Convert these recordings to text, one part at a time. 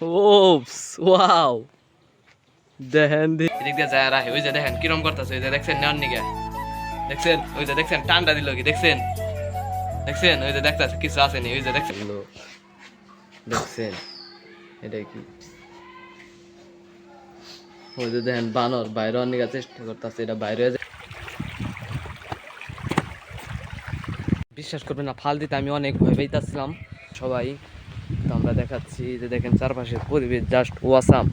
ওপস wow দেখেন এদিক দিয়ে যায় রাহে ওই যে দেখেন কিরম করতেছে ওই যে দেখছেন নেওয়ার নিগে দেখছেন? ওই যে দেখছেন টান্ডা দিল কি দেখছেন? দেখছেন? ওই যে দেখতেছে কিছু আসেনি ওই যে দেখছেন? দেখছেন? এটা কি? ওই যে দেখেন বানর বাইরে অনেক চেষ্টা করতেছে এটা বাইরে। বিশ্বাস করবেন না ফাল দিতে আমি অনেক ভয় পাইতেছিলাম সবাই। তো আমরা দেখাচ্ছি যে দেখেন চারপাশের পরিবেশ জাস্ট ওয়াসাম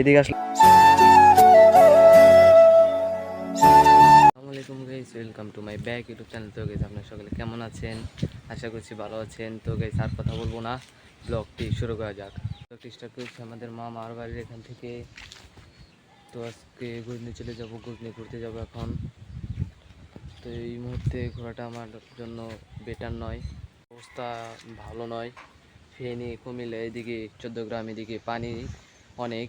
এদিকে আসলে welcome to my back YouTube channel তো গাইস আপনার সকলে কেমন আছেন? আশা করছি ভালো আছেন। তো গাইস আর কথা বলব না ব্লগটি শুরু করা যাক। ব্লগটি স্টার্ট করেছি আমাদের মা মার বাড়ির এখান থেকে। তো আজকে গুজনি চলে যাব গুজনি ঘুরতে যাব এখন। তো এই মুহূর্তে ঘোরাটা আমার জন্য বেটার নয়। অবস্থা ভালো নয়। ফেনী কুমিল্লা এদিকে, চোদ্দগ্রাম এদিকে পানি অনেক।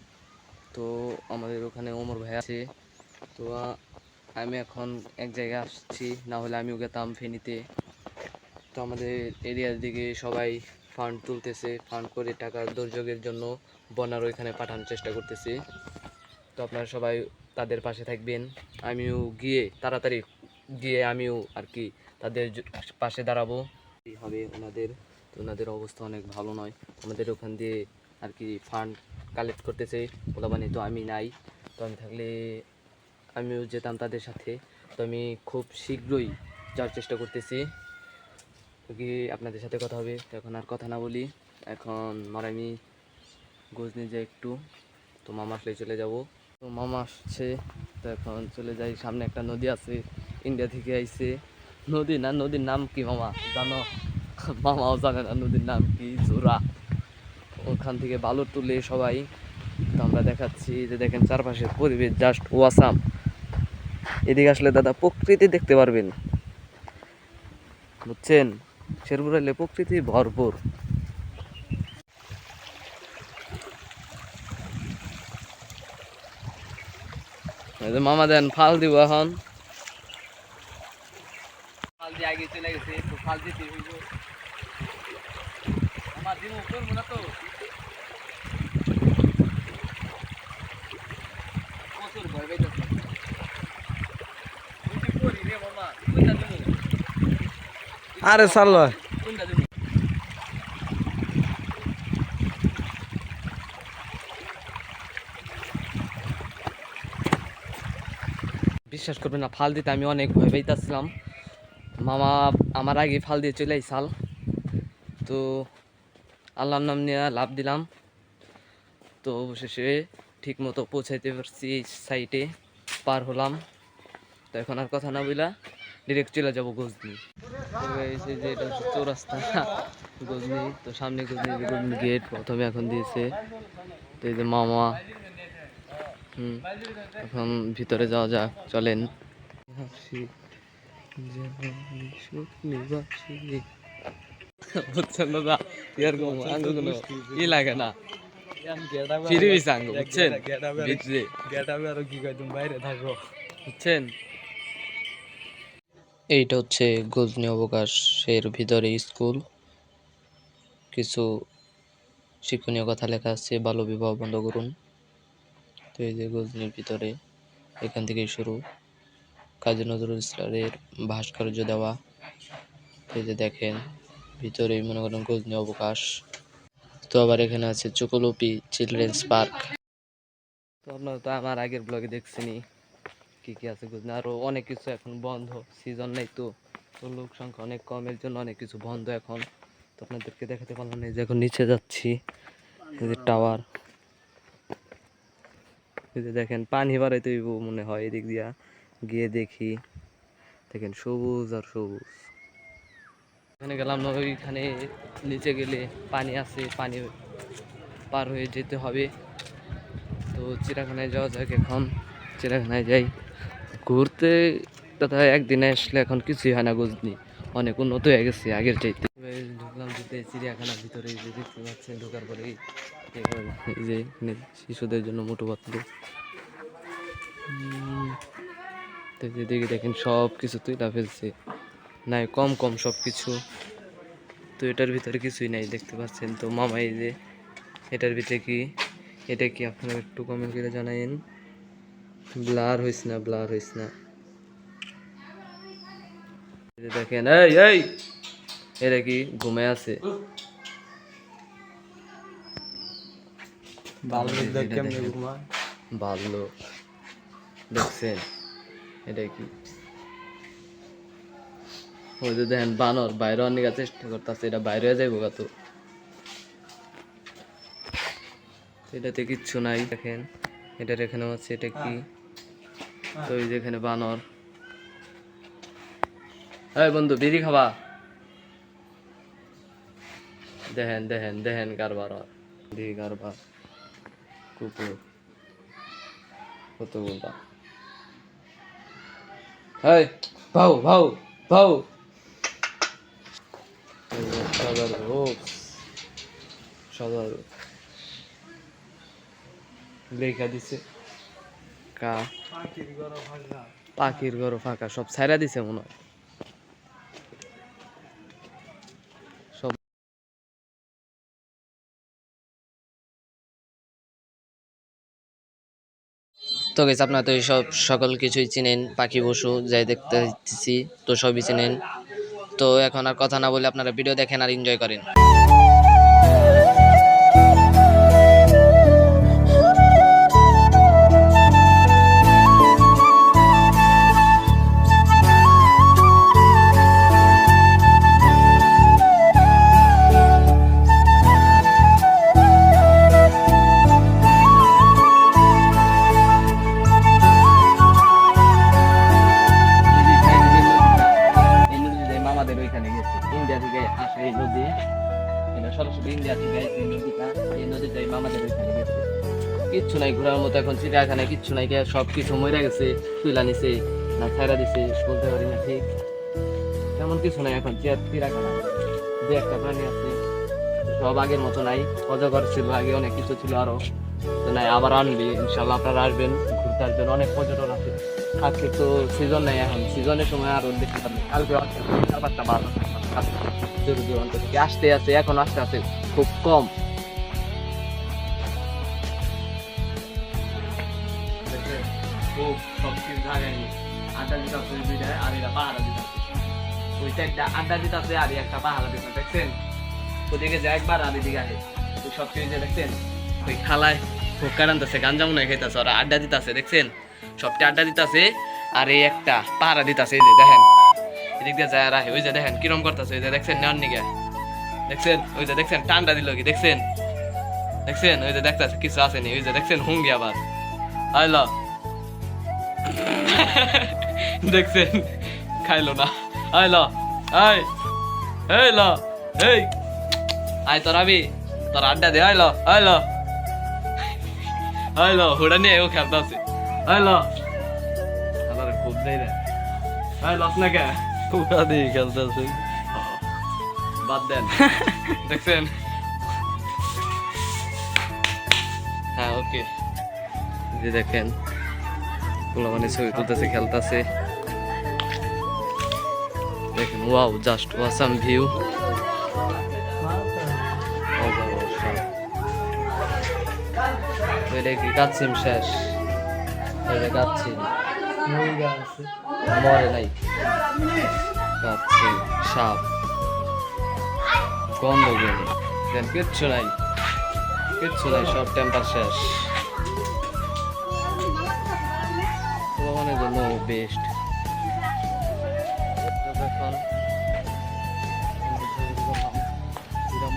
তো আমাদের ওখানে ওমর ভাই আছে। তো আমি এখন এক জায়গায় আসছি, না হলে আমিও গেতাম ফেনীতে। তো আমাদের এরিয়ার দিকে সবাই ফান্ড তুলতেছে ফান্ড করে টাকা দুর্যোগের জন্য বন্যার ওইখানে পাঠানোর চেষ্টা করতেছে। তো আপনারা সবাই তাদের পাশে থাকবেন। আমিও গিয়ে তাড়াতাড়ি গিয়ে আমিও আর কি তাদের পাশে দাঁড়াবো। হবে ওনাদের ওনাদের অবস্থা অনেক ভালো নয়। আমাদের ওখান দিয়ে আর কি ফান্ড কালেক্ট করতেছে পোলাবানি তো আমি নাই। তো আমি থাকলে আমিও যেতাম তাদের সাথে। তো আমি খুব শীঘ্রই যাওয়ার চেষ্টা করতেছি। কি আপনাদের সাথে কথা হবে, তো এখন আর কথা না বলি। এখন মারামি গোজ নিয়ে যাই একটু। তো মামা আসলে চলে যাব। তো মামা আসছে। তো এখন চলে যাই। সামনে একটা নদী আছে। ইন্ডিয়া থেকে আইছে। নদী না, নদীর নাম কি মামা? জানো? মামাও জানে না নদীর নাম কি? জোড়া। ওখান থেকে বালু তুলে সবাই, তো আমরা দেখাচ্ছি যে দেখেন চারপাশের পরিবেশ জাস্ট ওয়াসাম এদিকে আসলে দাদা প্রকৃতি দেখতে পারবেন। বুঝছেন? শেরপুর এলে প্রকৃতি ভরপুর। মামা দেন, ফাল দিব এখন। ফাল দিয়ে আগে চলে গেছে ফাল দিতে হইব আমার দিন করব না তো প্রচুর ভয় পাইতেছে বুঝি করি রে মামা কোনটা দিমু আরে কোনটা বিশ্বাস করবেন না, ফাল দিতে আমি অনেক ভয় পাইতেছিলাম। মামা আমার আগে ফাল দিয়ে চলে আইসাল তো আল্লাহর নাম নিয়ে লাভ দিলাম। তো অবশেষে ঠিক মতো পৌঁছাইতে পারছি এই সাইটে পার হলাম। তো এখন আর কথা না বইলা ডিরেক্ট চলে যাব গজনি। যে এটা হচ্ছে চৌরাস্তা গজনি। তো সামনে গজনি গজনি গেট প্রথমে এখন দিয়েছে। তো এই যে মামা হুম এখন ভিতরে যাওয়া যাক চলেন। বুঝছেন দাদা? এরকম ই লাগে না ফিরে দিছে আঙ্গু বুঝছেন ভিতরে গেটাবে আরও কি কয় তুমি বাইরে থাকো বুঝছেন এইটা হচ্ছে গজনি অবকাশের ভিতরে স্কুল কিছু শিক্ষণীয় কথা লেখা আছে বাল্য বিবাহ বন্ধ করুন তো এই যে গজনির ভিতরে এখান থেকেই শুরু কাজী নজরুল ইসলামের ভাস্কর্য দেওয়া এই যে দেখেন ভিতরেই মনে করেন গজনি অবকাশ। তো আবার এখানে আছে চকোলোপি চিলড্রেন্স পার্ক। তো আপনারা তো আমার আগের ব্লগে দেখছেনি কি কি আছে বুঝলেন আরও অনেক কিছু এখন বন্ধ সিজন নেই তো। তো লোক সংখ্যা অনেক কমের জন্য অনেক কিছু বন্ধ এখন। তো আপনাদেরকে দেখাতে পারলাম না যে এখন নিচে যাচ্ছি। এই যে টাওয়ার এই যে দেখেন, পানি বাড়াইতে মনে হয়, এদিক দিয়া গিয়ে দেখি। দেখেন সবুজ আর সবুজ। এখানে গেলাম না ওইখানে নিচে গেলে পানি আছে পানি পার হয়ে যেতে হবে। তো চিড়াখানায় যাওয়া যাক এখন চিড়াখানায় যাই। ঘুরতে তথা একদিনে আসলে এখন কিছুই হয় না গজনি অনেক উন্নত হয়ে গেছে আগের চাইতে। ঢুকলাম যেতে চিড়িয়াখানার ভিতরে যে দেখতে পাচ্ছেন ঢোকার পরে এই যে শিশুদের জন্য মোটো পাতলু উম, তো যে দেখে দেখেন সব কিছু তুইলা ফেলছে। নাই কম কম সব কিছু তো এটার ভিতরে কিছুই নাই দেখতে পাচ্ছেন তো। মামা এই যে এটার ভিতরে কি? এটা কি আপনারা একটু কমেন্ট করে জানাইন ব্লার হইস না ব্লার হইস না। দেখেন এই এই! এটা কি ঘুমে আছে? ভালো দেখছেন? এটা কি? ওই যে দেখেন বানর বাইরে অনেক চেষ্টা করতেছে এটা বাইরে যাইব তো। এটাতে কিচ্ছু নাই দেখেন। এটার এখানে হচ্ছে এটা কি? তো এই যে এখানে বানর। এই বন্ধু বিড়ি খাবা? দেখেন দেখেন দেখেন কারবার। হয়। দিদি কারবার। কুকুর। কত বলবা এই ভাও ভাও ভাও পাখির ঘর ফাঁকা সব ছাইরা দিছে মনে হয় তো গেছে আপনার তো সব সকল কিছুই চিনেন, পাখি, পশু যাই দেখতে দিচ্ছি তো সবই চিনেন। তো এখন আর কথা না বলে আপনারা ভিডিও দেখেন আর এনজয় করেন। এখন চিড়িয়াখানায় কিচ্ছু নাই গিয়ে সব কিছু মরে গেছে, তুইলা নিছে, না ছাইরা দিছে, বলতে পারি না, ঠিক? তেমন কিছু নাই এখন চিড়িয়া- চিড়িয়াখানা দু একটা প্রাণী আছে, সব আগের মতো নাই, অজগর ছিল আগে, অনেক কিছু ছিল আরও, তো নাই, আবার আনবি, ইনশাল্লাহ আপনারা আসবেন, ঘুরতে আসবেন, অনেক পর্যটন আছে। আজকে তো সিজন নেই এখন সিজনের সময় আরও দেখতে পাবেন কালকে চার পাঁচটা বার আসতে আছে, এখন আসতে আছে, খুব কম। আড্ডা দিতে আর সাইডটা আড্ডা দিতে দেখছেন? যায় একবার ওই দেখছেন? ওরা আড্ডা দেখছেন? সবটা আড্ডা দিতেছে আর এই একটা পাহারা দিতেছে যে দেখেন। এদিক দিয়ে যায় রাখে ওই যে দেখেন, কিরম করতেছে, ওই যে দেখছেন নিগে। দেখছেন? ওই যে দেখছেন, টান্ডা দিল কি, দেখছেন? দেখছেন? ওই যে দেখতেছে, কিছু আসেনি, ওই যে দেখছেন, হুঙ্গি আবার। আইল। দেখছেন খাইলো না। আইল আয়। এই ল এই। আয় তোর আবি তোর আড্ডা দে আইল আইল আইল হুড়া নিয়ে ও খেলতে আছে আইল আবার খুব দেই রে। আইল না কে? পুরা দিয়ে খেলতেছে বাদ দেন। দেখছেন? হ্যাঁ ওকে। যে দেখেন পোলামানি ছবি তুলতেছে, খেলতেছে। দেখেন ওয়াও জাস্ট ওয়াসাম ভিউ শেষ? নাই। সাপ। গন্ধ কিচ্ছু নাই। কিচ্ছু নাই, সব টেম্পার শেষ। বেস্ট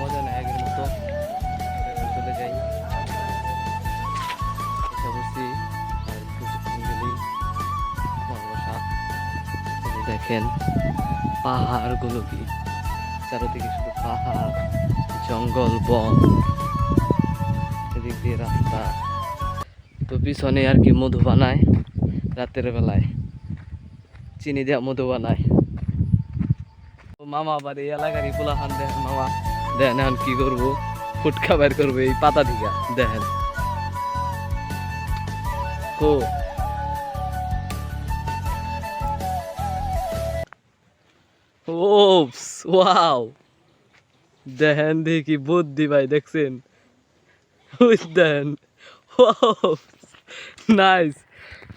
মজা নেয় আগের মতো চলে যাই বসি আর কিছুক্ষণ দেখেন, পাহাড়গুলো কি? চারদিকে শুধু পাহাড়, জঙ্গল, বন। এদিক দিয়ে রাস্তা। তো পিছনে আর কি মধু বানায় রাতের বেলায়। চিনি দেওয়া মধু বানায়। মামা আবার এই এলাকারই পোলাহান দেখেন মামা। দেখেন এখন কি করব? ফুটকা বের করব এই পাতা দিকা দেখেন। কো। দেখেন দেখি বুদ্ধি ভাই, দেখছেন? দেন নাইস।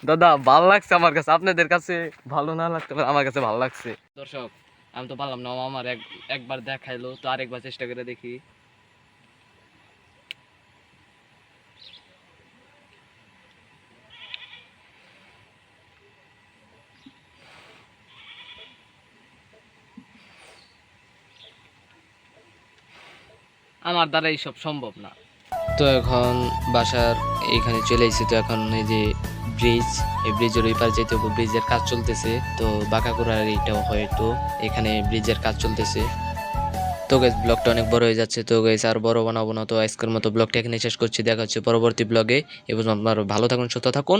দাদা ভালো লাগছে আমার কাছে। আপনাদের কাছে ভালো না লাগতে পারে আমার কাছে ভালো লাগছে। দর্শক আমি তো পারলাম না আমার এক একবার দেখাইলো তো আরেকবার চেষ্টা করে দেখি। আমার দ্বারা এইসব সম্ভব না। তো এখন বাসার এখানে চলে এসেছি তো এখন এই যে ব্রিজ এই ব্রিজের ওই পার যেতে হবে ব্রিজের কাজ চলতেছে। তো বাঁকাকুড়ার এইটাও হয়তো এখানে ব্রিজের কাজ চলতেছে। তো গাইজ ব্লগটা অনেক বড় হয়ে যাচ্ছে। তো গাইজ আর বড় বানাবো না। তো আজকের মতো ব্লগটা এখানে শেষ করছি। দেখা হচ্ছে পরবর্তী ব্লগে এবং আপনারা ভালো থাকুন, সুস্থ থাকুন।